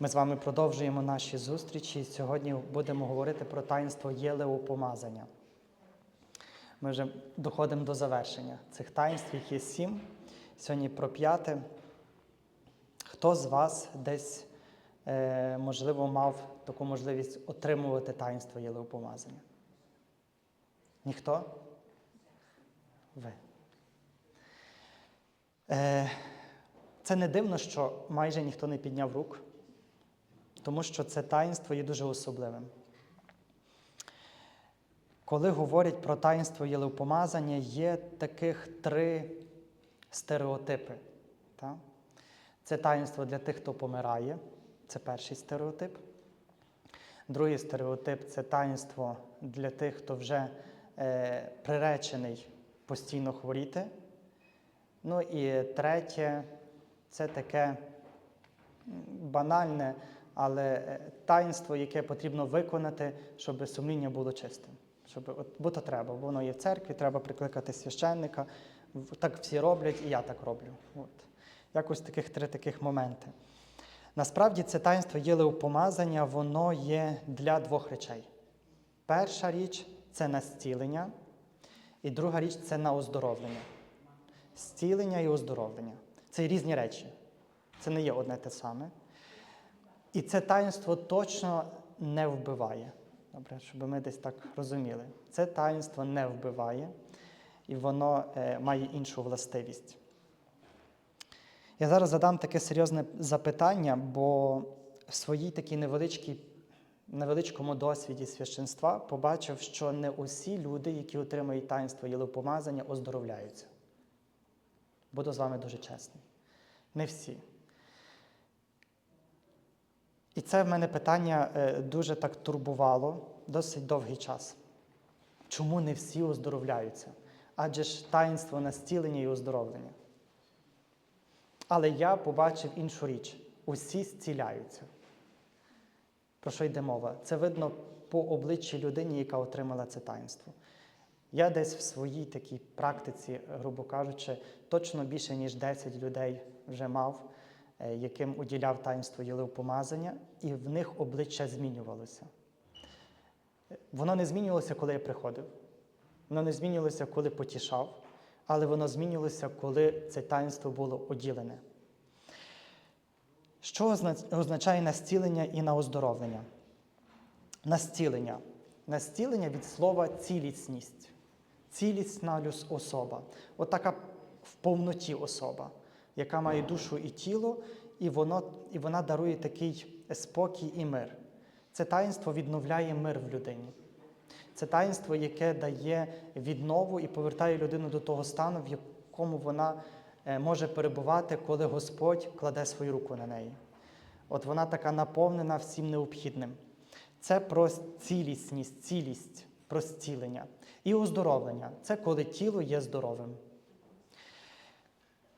Ми з вами продовжуємо наші зустрічі. Сьогодні будемо говорити про таїнство єлеопомазання. Ми вже доходимо до завершення цих таїнств, їх є сім. Сьогодні про п'яте. Хто з вас десь, е, можливо, мав таку можливість отримувати таїнство єлеопомазання? Ніхто? Ви. Е, Це не дивно, що майже ніхто не підняв рук, тому що це таїнство є дуже особливим. Коли говорять про таїнство єлеопомазання, є таких три стереотипи. Так? Це таїнство для тих, хто помирає, це перший стереотип. Другий стереотип це таїнство для тих, хто вже е, приречений постійно хворіти. Ну і третє це таке банальне, але е, таїнство, яке потрібно виконати, щоб сумління було чистим. Щоб, от, бо то треба, бо воно є в церкві, треба прикликати священника. Так всі роблять, і я так роблю. От. Якось таких три таких моменти. Насправді це таїнство єлеопомазання, воно є для двох речей. Перша річ це на зцілення, і друга річ це на оздоровлення. Зцілення і оздоровлення. Це різні речі. Це не є одне те саме. І це таїнство точно не вбиває. Добре, щоб ми десь так розуміли. Це таїнство не вбиває, і воно е, має іншу властивість. Я зараз задам таке серйозне запитання, бо в своїй такій невеличкій, невеличкому досвіді священства побачив, що не усі люди, які отримують таїнство єлопомазання, оздоровляються. Буду з вами дуже чесний. Не всі. І це в мене питання е, дуже так турбувало досить довгий час. Чому не всі оздоровляються? Адже ж таїнство на зцілення і оздоровлення. Але я побачив іншу річ: усі зціляються. Про що йде мова? Це видно по обличчі людині, яка отримала це таїнство. Я десь в своїй такій практиці, грубо кажучи, точно більше, ніж 10 людей вже мав, яким уділяв таїнство єлеопомазання, і в них обличчя змінювалося. Е, Воно не змінювалося, коли я приходив. Воно не змінювалося, коли потішав, але воно змінювалося, коли це таїнство було оділене. Що означає настілення і на оздоровлення? Настілення. Настілення від слова цілісність. Цілісна особа. От в повноті особа, яка має душу і тіло, і, воно, і вона дарує такий спокій і мир. Це таїнство відновляє мир в людині. Це таїнство, яке дає віднову і повертає людину до того стану, в якому вона е, може перебувати, коли Господь кладе свою руку на неї. От вона така наповнена всім необхідним. Це про цілісність, цілість, про зцілення. І оздоровлення це коли тіло є здоровим.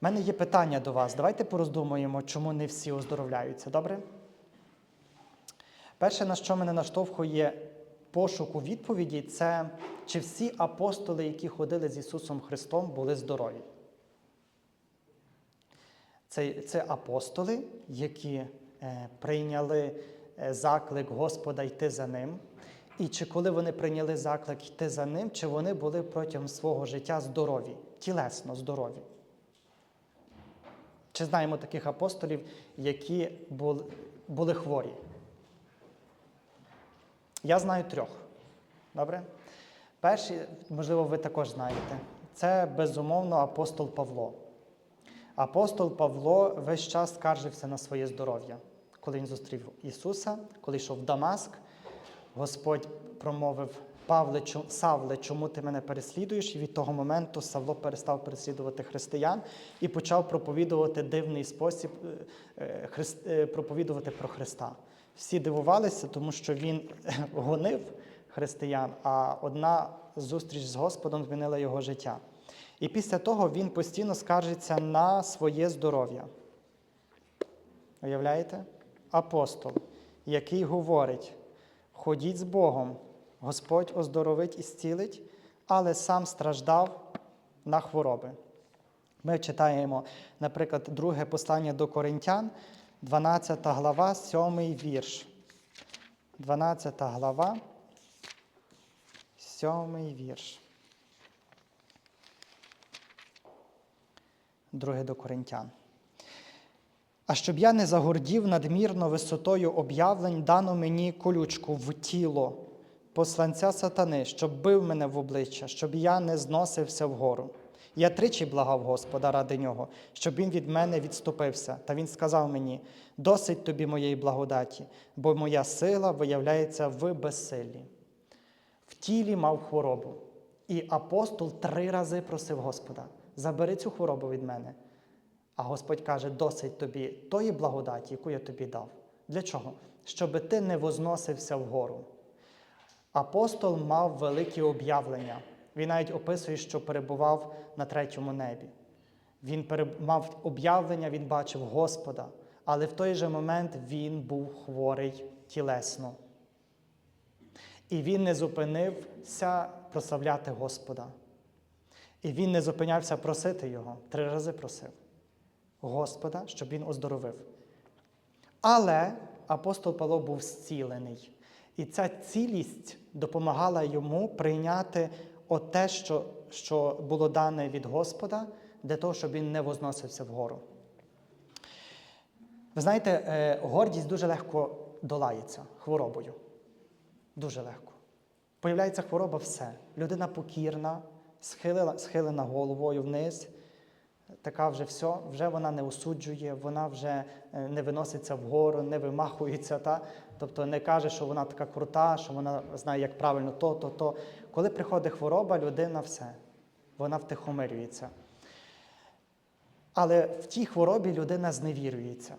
У мене є питання до вас. Давайте пороздумуємо, чому не всі оздоровляються, добре? Перше, на що мене наштовхує пошуку відповіді, це чи всі апостоли, які ходили з Ісусом Христом, були здорові. Це, це апостоли, які е, прийняли е, заклик Господа йти за ним. І чи коли вони прийняли заклик йти за ним, чи вони були протягом свого життя здорові, тілесно здорові? Чи знаємо таких апостолів, які були, були хворі? Я знаю трьох. Добре? Перший, можливо, ви також знаєте. Це безумовно апостол Павло. Апостол Павло весь час скаржився на своє здоров'я. Коли він зустрів Ісуса, коли йшов в Дамаск, Господь промовив Павле, Савле, чому ти мене переслідуєш? І від того моменту Савло перестав переслідувати християн і почав проповідувати дивний спосіб е, е, е, проповідувати про Христа. Всі дивувалися, тому що він гонив християн, а одна зустріч з Господом змінила його життя. І після того він постійно скаржиться на своє здоров'я. Уявляєте? Апостол, який говорить: ходіть з Богом, Господь оздоровить і зцілить, але сам страждав на хвороби. Ми читаємо, наприклад, друге послання до Коринтян, 12 глава, 7 вірш. 12 глава, 7 вірш. Друге до Коринтян. А щоб я не загордів надмірно висотою об'явлень, дано мені колючку в тіло, посланця сатани, щоб бив мене в обличчя, щоб я не зносився вгору. Я тричі благав Господа ради нього, щоб він від мене відступився. Та він сказав мені: досить тобі моєї благодаті, бо моя сила виявляється в безсиллі. В тілі мав хворобу. І апостол три рази просив Господа: забери цю хворобу від мене. А Господь каже: досить тобі тої благодаті, яку я тобі дав. Для чого? Щоб ти не возносився вгору. Апостол мав великі об'явлення. Він навіть описує, що перебував на третьому небі. Він мав об'явлення, він бачив Господа, але в той же момент він був хворий тілесно. І він не зупинився прославляти Господа. І він не зупинявся просити Його. Три рази просив Господа, щоб він оздоровив. Але апостол Павло був зцілений. І ця цілість допомагала йому прийняти те, що, що було дане від Господа, для того, щоб він не возносився вгору. Ви знаєте, е, гордість дуже легко долається хворобою. Дуже легко. Появляється хвороба, все. Людина покірна, схилила, схилена головою вниз, така вже все, вже вона не осуджує, вона вже е, не виноситься вгору, не вимахується. Та? Тобто не каже, що вона така крута, що вона знає, як правильно то, то, то. Коли приходить хвороба, людина все, вона втихомирюється. Але в тій хворобі людина зневірюється.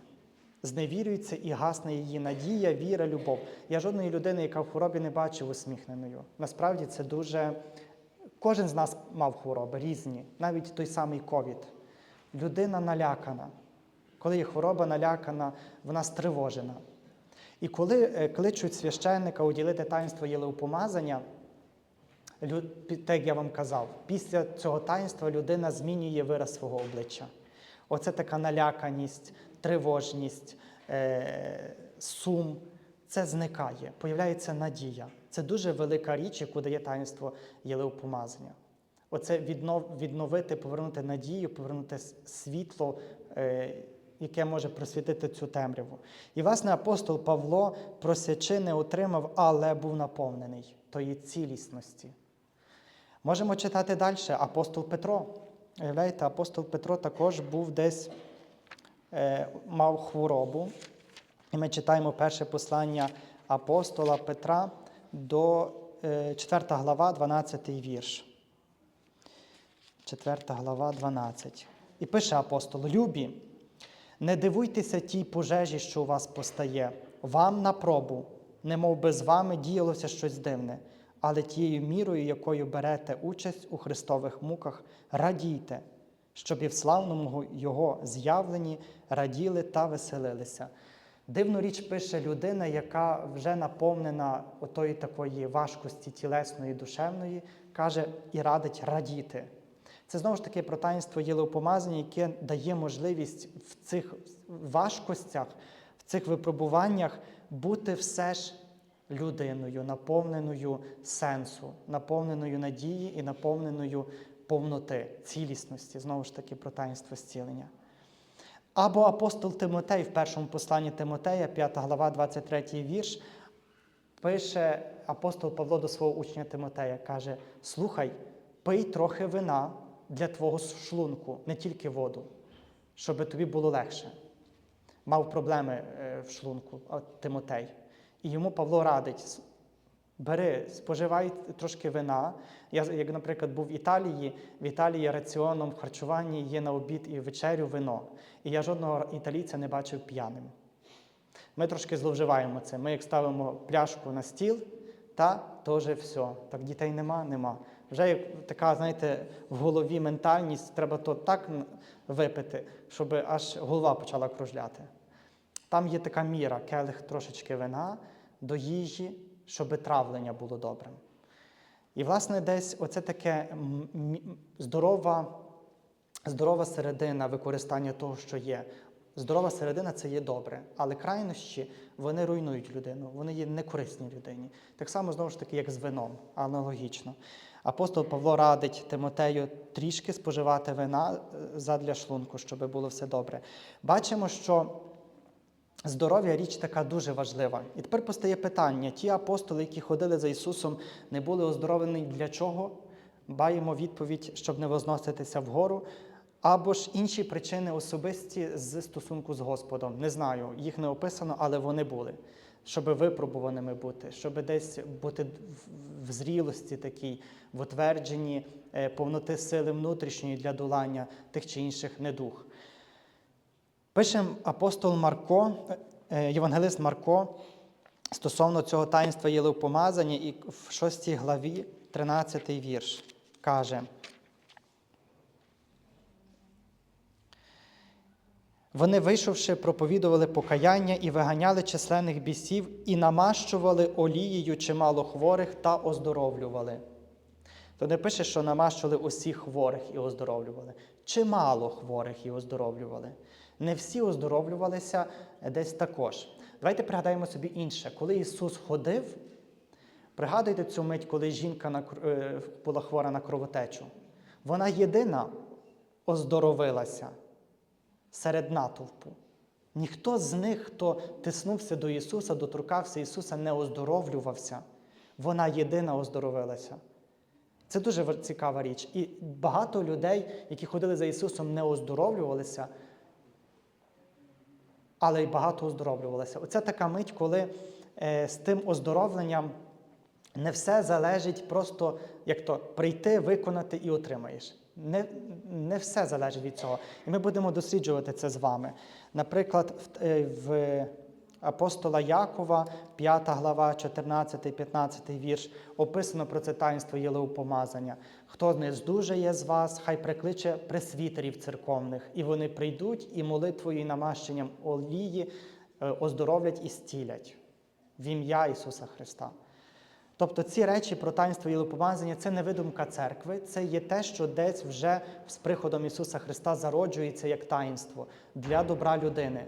Зневірюється і гасне її надія, віра, любов. Я жодної людини, яка в хворобі не бачив усміхненою. Насправді це дуже. Кожен з нас мав хвороби різні, навіть той самий ковід. Людина налякана. Коли є хвороба налякана, вона стривожена. І коли е, кличуть священника уділити таїнство єлеупомазання, так як я вам казав, після цього таїнства людина змінює вираз свого обличчя. Оце така наляканість, тривожність, е, сум. Це зникає, появляється надія. Це дуже велика річ, яку дає таїнство єлеупомазання. Оце віднов, відновити, повернути надію, повернути світло, е, яке може просвітити цю темряву. І, власне, апостол Павло просячи не отримав, але був наповнений тої цілісності. Можемо читати далі. Апостол Петро. Уявляєте, апостол Петро також був десь, е, мав хворобу. І ми читаємо перше послання апостола Петра до е, 4 глава, 12 вірш. 4 глава, 12. І пише апостол: Любі, не дивуйтеся тій пожежі, що у вас постає, вам на пробу, немов би з вами діялося щось дивне, але тією мірою, якою берете участь у Христових муках, радійте, щоб і в славному Його з'явленні раділи та веселилися. Дивну річ пише людина, яка вже наповнена отої такої важкості тілесної, душевної, каже і радить радіти. Це знову ж таки про таїнство єлеопомазання, яке дає можливість в цих важкостях, в цих випробуваннях бути все ж людиною, наповненою сенсу, наповненою надії і наповненою повноти, цілісності, знову ж таки, про таїнство зцілення. Або апостол Тимотей в першому посланні Тимотея, 5 глава, 23 вірш, пише апостол Павло до свого учня Тимотея, каже: Слухай, пий трохи вина для твого шлунку, не тільки воду, щоб тобі було легше. Мав проблеми е, в шлунку Тимотей. І йому Павло радить: бери, споживай трошки вина. Я, як, наприклад, був в Італії, в Італії раціоном в харчуванні є на обід і вечерю вино. І я жодного італійця не бачив п'яним. Ми трошки зловживаємо це. Ми як ставимо пляшку на стіл, та вже все. Так дітей нема, нема. Вже як така, знаєте, в голові ментальність, треба то так випити, щоб аж голова почала кружляти. Там є така міра, келих трошечки вина до їжі, щоб травлення було добрим. І, власне, десь оце таке здорова, здорова середина використання того, що є. Здорова середина це є добре, але крайнощі вони руйнують людину, вони є некорисні людині. Так само, знову ж таки, як з вином, аналогічно. Апостол Павло радить Тимотею трішки споживати вина е, задля шлунку, щоб було все добре. Бачимо, що здоров'я річ така дуже важлива. І тепер постає питання: ті апостоли, які ходили за Ісусом, не були оздоровлені для чого? Маємо відповідь, щоб не возноситися вгору. Або ж інші причини особисті з стосунку з Господом. Не знаю, їх не описано, але вони були. Щоб випробуваними бути, щоб десь бути в- зрілості такій, в утвердженні е, повноти сили внутрішньої для долання тих чи інших недуг. Пише апостол Марко, е, євангелист Марко, стосовно цього таїнства єлеупомазання, і в 6 главі, 13 вірш, каже. Вони, вийшовши, проповідували покаяння і виганяли численних бісів, і намащували олією чимало хворих та оздоровлювали. То не пише, що намащували усіх хворих і оздоровлювали. Чимало хворих і оздоровлювали. Не всі оздоровлювалися десь також. Давайте пригадаємо собі інше. Коли Ісус ходив, пригадуйте цю мить, коли жінка е, була хвора на кровотечу. Вона єдина оздоровилася серед натовпу. Ніхто з них, хто тиснувся до Ісуса, доторкався Ісуса, не оздоровлювався. Вона єдина оздоровилася. Це дуже цікава річ. І багато людей, які ходили за Ісусом, не оздоровлювалися, але й багато оздоровлювалися. Оце така мить, коли е, з тим оздоровленням не все залежить просто як то прийти, виконати і отримаєш. Не, не все залежить від цього. І ми будемо досліджувати це з вами. Наприклад, в, е, в апостола Якова, 5 глава, 14-15 вірш, описано про це таїнство єлеупомазання. Хто не здужає з вас, хай прикличе пресвітерів церковних, і вони прийдуть і молитвою і намащенням олії е, оздоровлять і стілять в ім'я Ісуса Христа. Тобто ці речі про таїнство єлопомазання це не видумка церкви, це є те, що десь вже з приходом Ісуса Христа зароджується як таїнство для добра людини.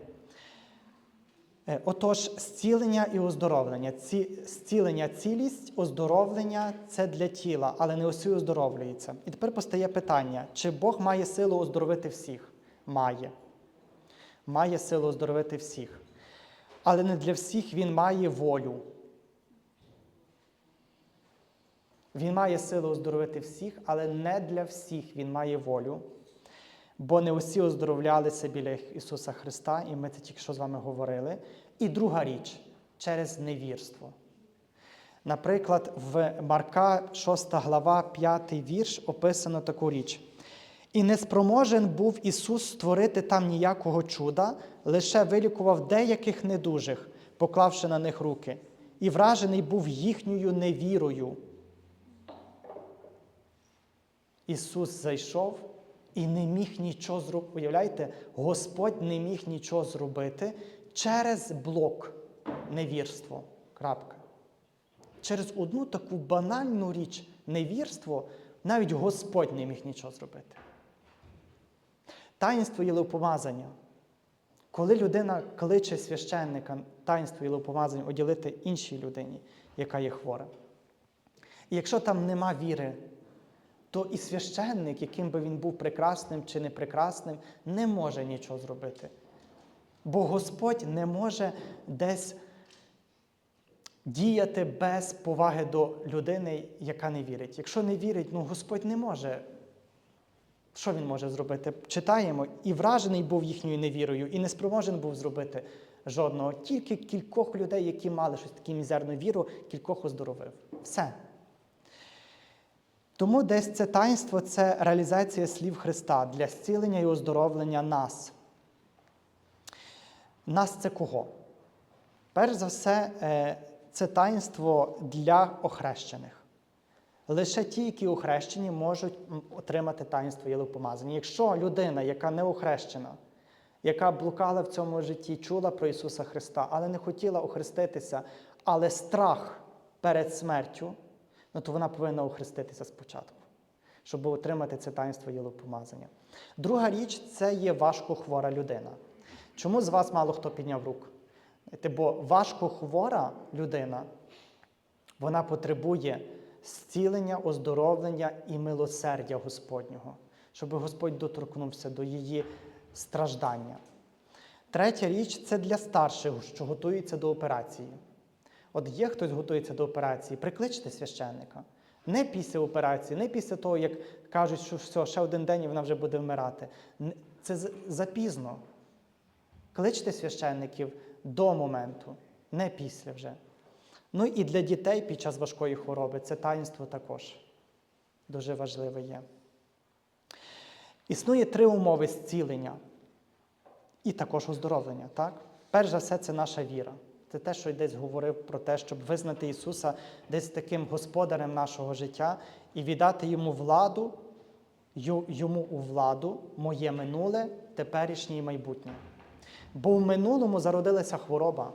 Е, Отож, зцілення і оздоровлення. Ці, зцілення, цілість, оздоровлення це для тіла, але не усі оздоровлюється. І тепер постає питання: чи Бог має силу оздоровити всіх? Має. Має силу оздоровити всіх. Але не для всіх він має волю. Він має силу оздоровити всіх, але не для всіх він має волю. Бо не усі оздоровлялися біля Ісуса Христа, і ми це тільки що з вами говорили. І друга річ через невірство. Наприклад, в Марка 6 глава, 5 вірш описано таку річ. І не спроможен був Ісус створити там ніякого чуда, лише вилікував деяких недужих, поклавши на них руки, і вражений був їхньою невірою. Ісус зайшов і не міг нічого зробити. Уявляєте, Господь не міг нічого зробити через блок невірство. Крапка. Через одну таку банальну річ невірство навіть Господь не міг нічого зробити. Таїнство єлопомазання. Коли людина кличе священника таїнство єлопомазання оділити іншій людині, яка є хвора. І якщо там нема віри, то і священник, яким би він був прекрасним чи непрекрасним, не може нічого зробити. Бо Господь не може десь діяти без поваги до людини, яка не вірить. Якщо не вірить, ну Господь не може. Що він може зробити? Читаємо, і вражений був їхньою невірою, і не спроможен був зробити жодного. Тільки кількох людей, які мали щось таку мізерну віру, кількох оздоровив. Все. Тому десь це таїнство це реалізація слів Христа для зцілення і оздоровлення нас. Нас це кого? Перш за все, е, це таїнство для охрещених. Лише ті, які охрещені, можуть отримати таїнство єлопомазання. Якщо людина, яка не охрещена, яка блукала в цьому житті, чула про Ісуса Христа, але не хотіла охреститися, але страх перед смертю, ну то вона повинна охреститися спочатку, щоб отримати це таїнство єлопомазання. Друга річ це є важко хвора людина. Чому з вас мало хто підняв? Знаєте, Бо важко хвора людина, вона потребує зцілення, оздоровлення і милосердя Господнього, щоб Господь доторкнувся до її страждання. Третя річ це для старших, що готуються до операції. От є хтось готується до операції, прикличте священника. Не після операції, не після того, як кажуть, що все, ще один день і вона вже буде вмирати. Це запізно. Кличте священників до моменту, не після вже. Ну і для дітей під час важкої хвороби це таїнство також дуже важливе є. Існує три умови зцілення і також оздоровлення. Так? Перш за все, це наша віра. Це те, що й десь говорив про те, щоб визнати Ісуса десь таким господарем нашого життя і віддати йому владу, йому у владу моє минуле, теперішнє і майбутнє. Бо в минулому зародилася хвороба,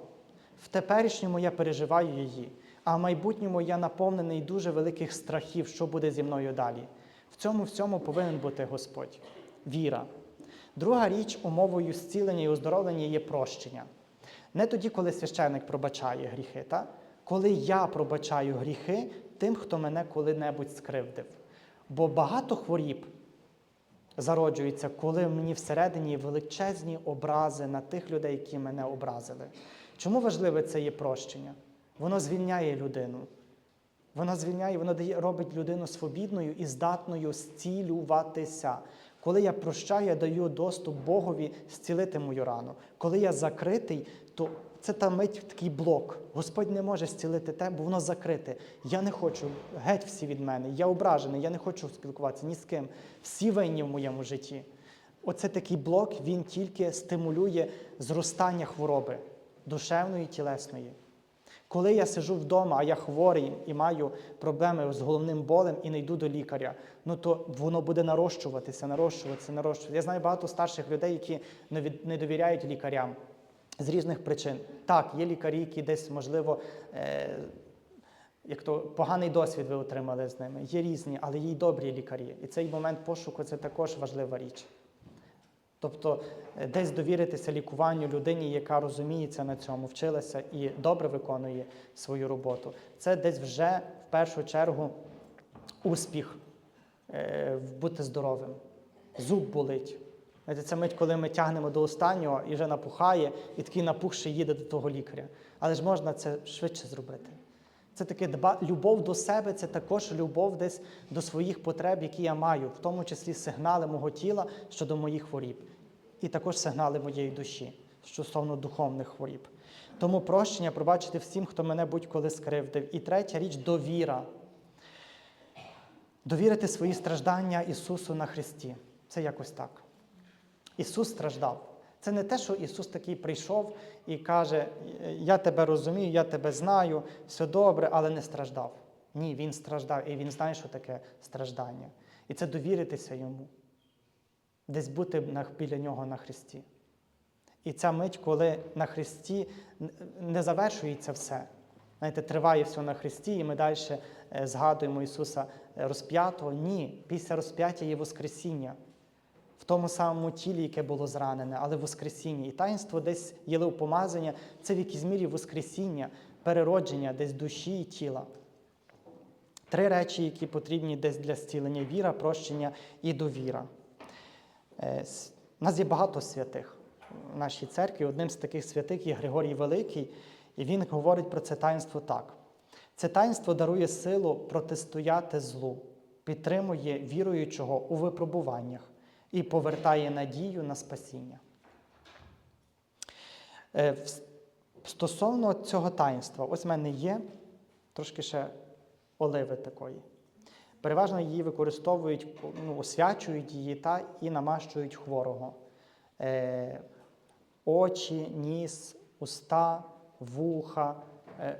в теперішньому я переживаю її, а в майбутньому я наповнений дуже великих страхів, що буде зі мною далі. В цьому всьому повинен бути Господь. Віра. Друга річ умовою зцілення і оздоровлення є прощення. Не тоді, коли священник пробачає гріхи, та? коли я пробачаю гріхи тим, хто мене коли-небудь скривдив. Бо багато хворіб зароджується, коли мені всередині величезні образи на тих людей, які мене образили. Чому важливе це є прощення? Воно звільняє людину. Воно звільняє, воно робить людину свобідною і здатною зцілюватися. Коли я прощаю, я даю доступ Богові зцілити мою рану. Коли я закритий, то це та мить такий блок. Господь не може зцілити те, бо воно закрите. Я не хочу, геть всі від мене. Я ображений, я не хочу спілкуватися ні з ким. Всі винні в моєму житті. Оце такий блок, він тільки стимулює зростання хвороби душевної і тілесної. Коли я сижу вдома, а я хворий і маю проблеми з головним болем і не йду до лікаря, ну то воно буде нарощуватися, нарощуватися, нарощуватися. Я знаю багато старших людей, які не довіряють лікарям з різних причин. Так, є лікарі, які десь, можливо, е, як то поганий досвід ви отримали з ними. Є різні, але є й добрі лікарі. І цей момент пошуку це також важлива річ. Тобто е, десь довіритися лікуванню людині, яка розуміється на цьому, вчилася і добре виконує свою роботу. Це десь вже в першу чергу успіх е, бути здоровим. Зуб болить. Це мить, коли ми тягнемо до останнього і вже напухає, і такий напухший їде до того лікаря. Але ж можна це швидше зробити. Це таке дба... любов до себе, це також любов десь до своїх потреб, які я маю, в тому числі сигнали мого тіла щодо моїх хворіб, і також сигнали моєї душі стосовно духовних хворіб. Тому прощення пробачити всім, хто мене будь-коли скривдив. І третя річ довіра. Довірити свої страждання Ісусу на Христі. Це якось так. Ісус страждав. Це не те, що Ісус такий прийшов і каже: Я тебе розумію, я тебе знаю, все добре, але не страждав. Ні, Він страждав, і Він знає, що таке страждання. І це довіритися йому, десь бути біля нього на Христі. І ця мить, коли на Христі не завершується все. Знаєте, триває все на Христі, і ми далі е, згадуємо Ісуса е, розп'ятого. Ні, після розп'яття є Воскресіння в тому самому тілі, яке було зранене, але Воскресіння. І таїнство десь єлеупомазання це в якійсь мірі Воскресіння, переродження десь душі і тіла. Три речі, які потрібні десь для зцілення: віра, прощення і довіра. Е, У нас є багато святих в нашій церкві. Одним з таких святих є Григорій Великий, і він говорить про це таїнство так. Це таїнство дарує силу протистояти злу, підтримує віруючого у випробуваннях і повертає надію на спасіння. Е, Стосовно цього таїнства, ось в мене є трошки ще оливи такої. Переважно її використовують, ну, освячують її та і намащують хворого. Е, очі, ніс, уста, вуха, е,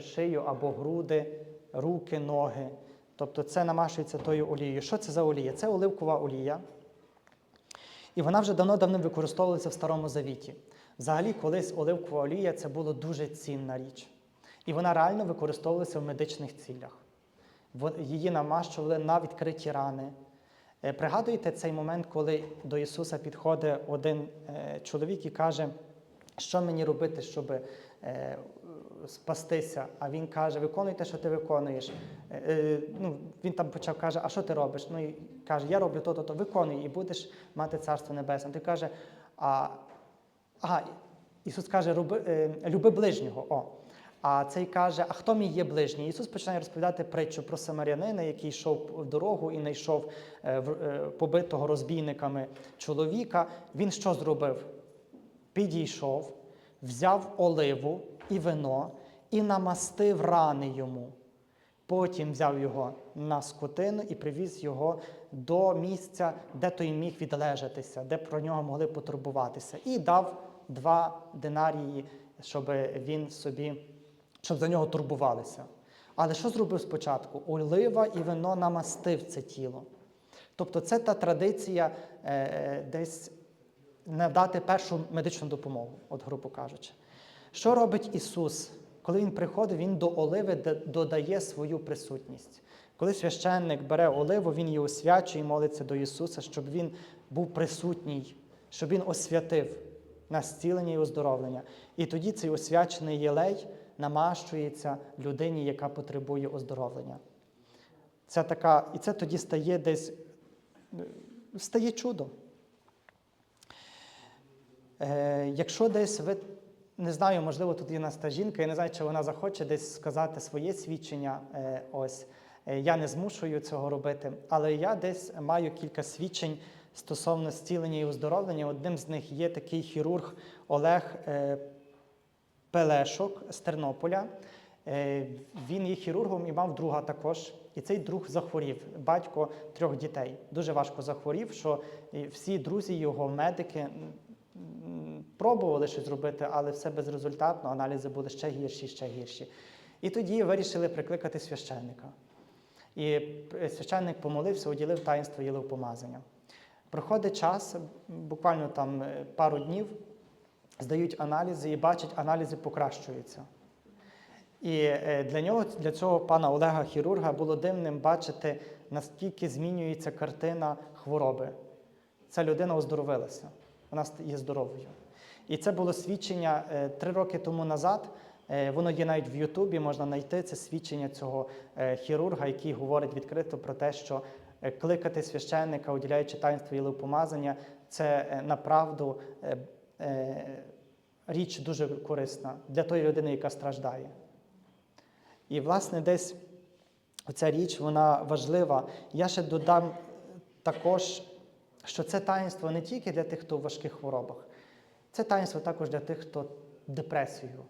шию або груди, руки, ноги. Тобто це намащується тою олією. Що це за олія? Це оливкова олія. І вона вже давно-давно використовувалася в Старому Завіті. Взагалі, колись оливкова олія це була дуже цінна річ. І вона реально використовувалася в медичних цілях. Її намащували на відкриті рани, Е, Пригадуєте цей момент, коли до Ісуса підходить один е, чоловік і каже, що мені робити, щоб е, спастися? А він каже, виконуй те, що ти виконуєш. Е, е, ну, він там почав каже, а що ти робиш? Ну і каже, я роблю то-то, то виконуй, і будеш мати царство небесне. Ти каже, а ага, Ісус каже, роби, е, люби ближнього. О. А цей каже: А хто мій є ближній? Ісус починає розповідати притчу про самарянина, який йшов в дорогу і знайшов е, е, побитого розбійниками чоловіка. Він що зробив? Підійшов, взяв оливу і вино і намастив рани йому. Потім взяв його на скотину і привіз його до місця, де той міг відлежатися, де про нього могли потурбуватися, і дав два динарії, щоб він собі, щоб за нього турбувалися. Але що зробив спочатку? Олива і вино намастив це тіло. Тобто, це та традиція е, десь надати першу медичну допомогу, от грубо кажучи. Що робить Ісус? Коли Він приходить, Він до оливи додає свою присутність. Коли священник бере оливу, він її освячує і молиться до Ісуса, щоб Він був присутній, щоб Він освятив на зцілення і оздоровлення. І тоді цей освячений єлей намащується людині, яка потребує оздоровлення. Це така, і це тоді стає десь стає чудо. Е, якщо десь ви не знаю, можливо, тут є нас та жінка, я не знаю, чи вона захоче десь сказати своє свідчення. Е, ось Е, я не змушую цього робити, але я десь маю кілька свідчень стосовно зцілення і оздоровлення. Одним з них є такий хірург Олег е, Пелешок з Тернополя. Він є хірургом і мав друга також. І цей друг захворів, батько трьох дітей. Дуже важко захворів, що всі друзі його, медики, пробували щось зробити, але все безрезультатно, аналізи були ще гірші, ще гірші. І тоді вирішили прикликати священника. І священник помолився, уділив таїнство єловпомазання. Проходить час, буквально там е, пару днів, здають аналізи і бачать, аналізи покращуються. І е, для нього, для цього пана Олега хірурга, було дивним бачити, наскільки змінюється картина хвороби. Ця людина оздоровилася, вона є здоровою. І це було свідчення е, три роки тому назад. Е, Воно є навіть в Ютубі, можна знайти це свідчення цього е, хірурга, який говорить відкрито про те, що кликати священника, уділяючи таїнство єлопомазання, це направду річ дуже корисна для тої людини, яка страждає. І, власне, десь оця річ вона важлива. Я ще додам також, що це таїнство не тільки для тих, хто в важких хворобах, це таїнство також для тих, хто депресію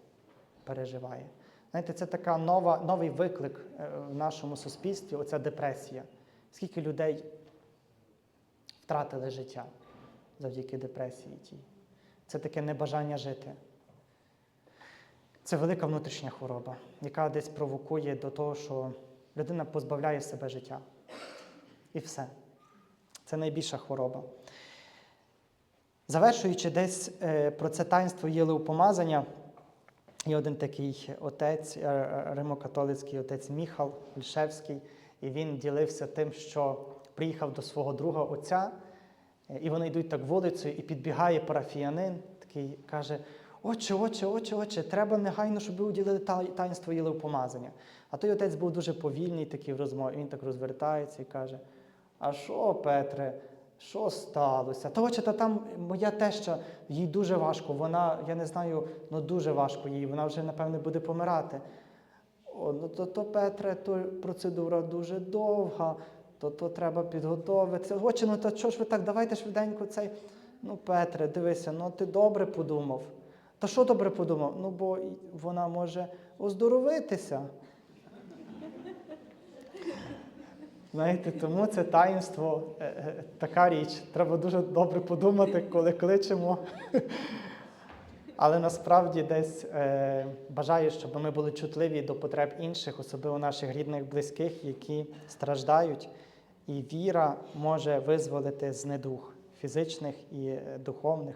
переживає. Знаєте, це така нова, новий виклик е, в нашому суспільстві, оця депресія. Скільки людей втратили життя завдяки депресії тій. Це таке небажання жити. Це велика внутрішня хвороба, яка десь провокує до того, що людина позбавляє себе життя. І все. Це найбільша хвороба. Завершуючи десь е, про це таїнство єлеупомазання, є один такий отець, е, римокатолицький отець Міхал Лішевський, і він ділився тим, що приїхав до свого друга отця, е, і вони йдуть так вулицею, і підбігає парафіянин, такий каже: Отче, отче, отче, отче, треба негайно, щоб ви уділили та- таїнство єлеупомазання. А той отець був дуже повільний такий в розмові. Він так розвертається і каже: А що, Петре, що сталося? Та отче, та там моя теща, їй дуже важко. Вона, я не знаю, ну дуже важко їй, вона вже, напевне, буде помирати. О, ну то, то Петре, то процедура дуже довга, то, то треба підготовитися. Отче, ну то що ж ви так, давайте швиденько цей. Ну, Петре, дивися, ну ти добре подумав. Та що добре подумав? Ну, бо вона може оздоровитися. Знаєте, тому це таїнство е, е, така річ. Треба дуже добре подумати, коли кличемо. Але насправді десь е, бажаю, щоб ми були чутливі до потреб інших, особливо наших рідних, близьких, які страждають. І віра може визволити з недух фізичних і е, духовних.